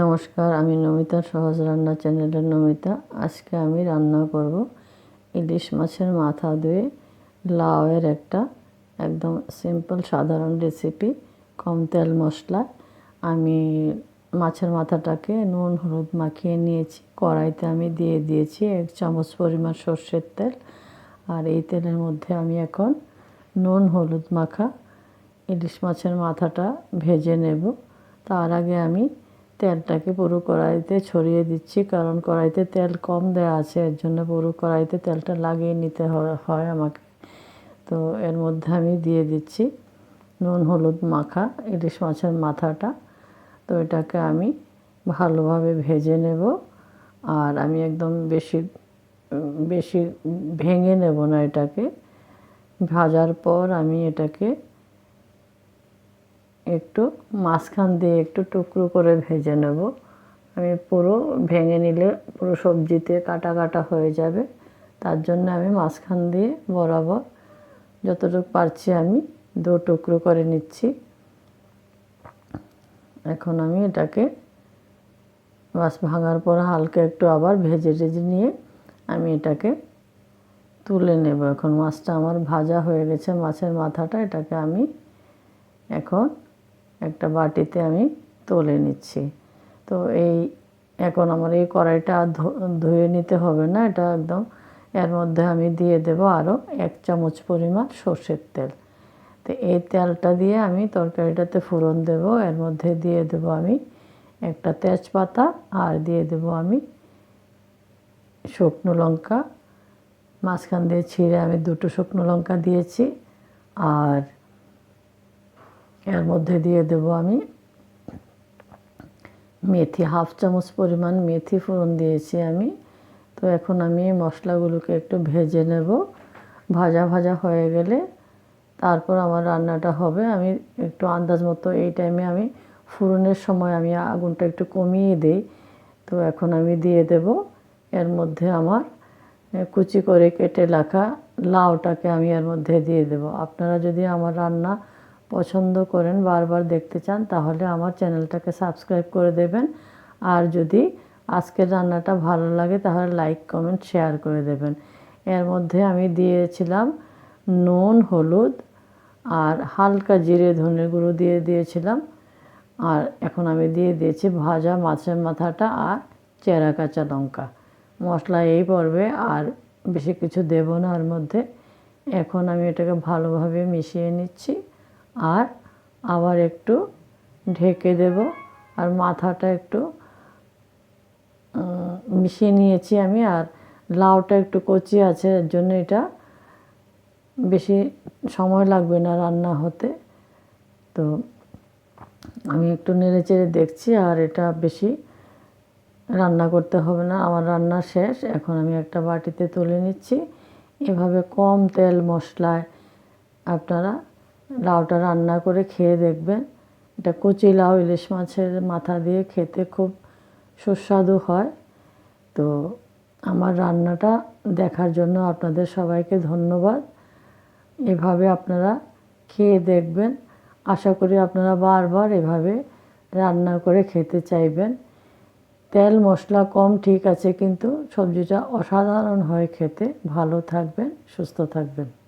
নমস্কার, আমি নমিতা, সহজ রান্না চ্যানেলের নমিতা। আজকে আমি রান্না করব ইলিশ মাছের মাথা দিয়ে লাউয়ের একটা একদম সিম্পল সাধারণ রেসিপি কম তেল মশলা। আমি মাছের মাথাটাকে নুন, হলুদ মাখিয়ে নিয়েছি। কড়াইতে আমি দিয়ে দিয়েছি এক চামচ পরিমাণ সর্ষের তেল। আর এই তেলের মধ্যে আমি এখন নুন, হলুদ মাখা ইলিশ মাছের মাথাটা ভেজে নেব। তার আগে আমি তেলটাকে পুরো কড়াইতে ছড়িয়ে দিচ্ছি, কারণ কড়াইতে তেল কম দেওয়া আছে, এর জন্য পুরো কড়াইতে তেলটা লাগিয়ে নিতে হয় আমাকে। তো এর মধ্যে আমি দিয়ে দিচ্ছি নুন, হলুদ মাখা, ইলিশ মাছের মাথাটা। তো এটাকে আমি ভালোভাবে ভেজে নেব, আর আমি একদম বেশি বেশি ভেঙে নেব না এটাকে। ভাজার পর আমি এটাকে একটু মাঝখান দিয়ে একটু টুকরো করে ভেজে নেব। আমি পুরো ভেঙে নিলে পুরো সবজিতে কাটা কাটা হয়ে যাবে। তার জন্য আমি মাঝখান দিয়ে বরাবর যতটুকু পারছি আমি দু টুকরো করে নিচ্ছি। এখন আমি এটাকে মাছ ভাঙার পর হালকা একটু আবার ভেজে টেজে নিয়ে আমি এটাকে তুলে নেব। এখন মাছটা আমার ভাজা হয়ে গেছে, মাছের মাথাটা এটাকে আমি এখন একটা বাটিতে আমি তুলে নিচ্ছি। তো এই এখন আমার এই কড়াইটা ধুয়ে নিতে হবে না, এটা একদম। এর মধ্যে আমি দিয়ে দেব আরও এক চামচ পরিমাণ সর্ষের তেল। তো এই তেলটা দিয়ে আমি তরকারিটাতে ফোড়ন দেব, এর মধ্যে দিয়ে দেব আমি একটা তেজপাতা আর দিয়ে দেব আমি শুকনো লঙ্কা। মাঝখান দিয়ে ছিঁড়ে আমি দুটো শুকনো লঙ্কা দিয়েছি আর এর মধ্যে দিয়ে দেব আমি মেথি, হাফ চামচ পরিমাণ মেথি ফোড়ন দিয়েছি আমি। তো এখন আমি মশলাগুলোকে একটু ভেজে নেব। ভাজা ভাজা হয়ে গেলে তারপর আমার রান্নাটা হবে। আমি একটু আন্দাজ মতো এই টাইমে আমি ফোড়নের সময় আমি আগুনটা একটু কমিয়ে দিই। তো এখন আমি দিয়ে দেব। এর মধ্যে আমার কুচি করে কেটে রাখা লাউটাকে আমি এর মধ্যে দিয়ে দেব। আপনারা যদি আমার রান্না পছন্দ করেন, বারবার দেখতে চান, তাহলে আমার চ্যানেলটাকে সাবস্ক্রাইব করে দেবেন। আর যদি আজকের রান্নাটা ভালো লাগে, তাহলে লাইক, কমেন্ট, শেয়ার করে দেবেন। এর মধ্যে আমি দিয়েছিলাম নুন, হলুদ আর হালকা জিরে, ধনে গুঁড়ো দিয়ে দিয়েছিলাম। আর এখন আমি দিয়ে দিয়েছি ভাজা মাছের মাথাটা আর চেরা কাঁচা লঙ্কা। মশলা এই পড়বে আর বেশি কিছু দেব না ওর মধ্যে। এখন আমি এটাকে ভালোভাবে মিশিয়ে নিচ্ছি। আর আবার একটু ঢেকে দেব আর মাথাটা একটু মিশিয়ে নিয়েছি আমি আর লাউটা একটু কচি আছে, এর জন্য এটা বেশি সময় লাগবে না রান্না হতে। তো আমি একটু নেড়ে চেড়ে দেখছি আর এটা বেশি রান্না করতে হবে না, আমার রান্না শেষ। এখন আমি একটা বাটিতে তুলে নিচ্ছি। এভাবে কম তেল মশলায় আপনারা লাউটা রান্না করে খেয়ে দেখবেন। এটা কচি লাউ, ইলিশ মাছের মাথা দিয়ে খেতে খুব সুস্বাদু হয়। তো আমার রান্নাটা দেখার জন্য আপনাদের সবাইকে ধন্যবাদ। এভাবে আপনারা খেয়ে দেখবেন। আশা করি আপনারা বারবার এভাবে রান্না করে খেতে চাইবেন। তেল, মশলা কম ঠিক আছে, কিন্তু সবজিটা অসাধারণ হয় খেতে। ভালো থাকবেন, সুস্থ থাকবেন।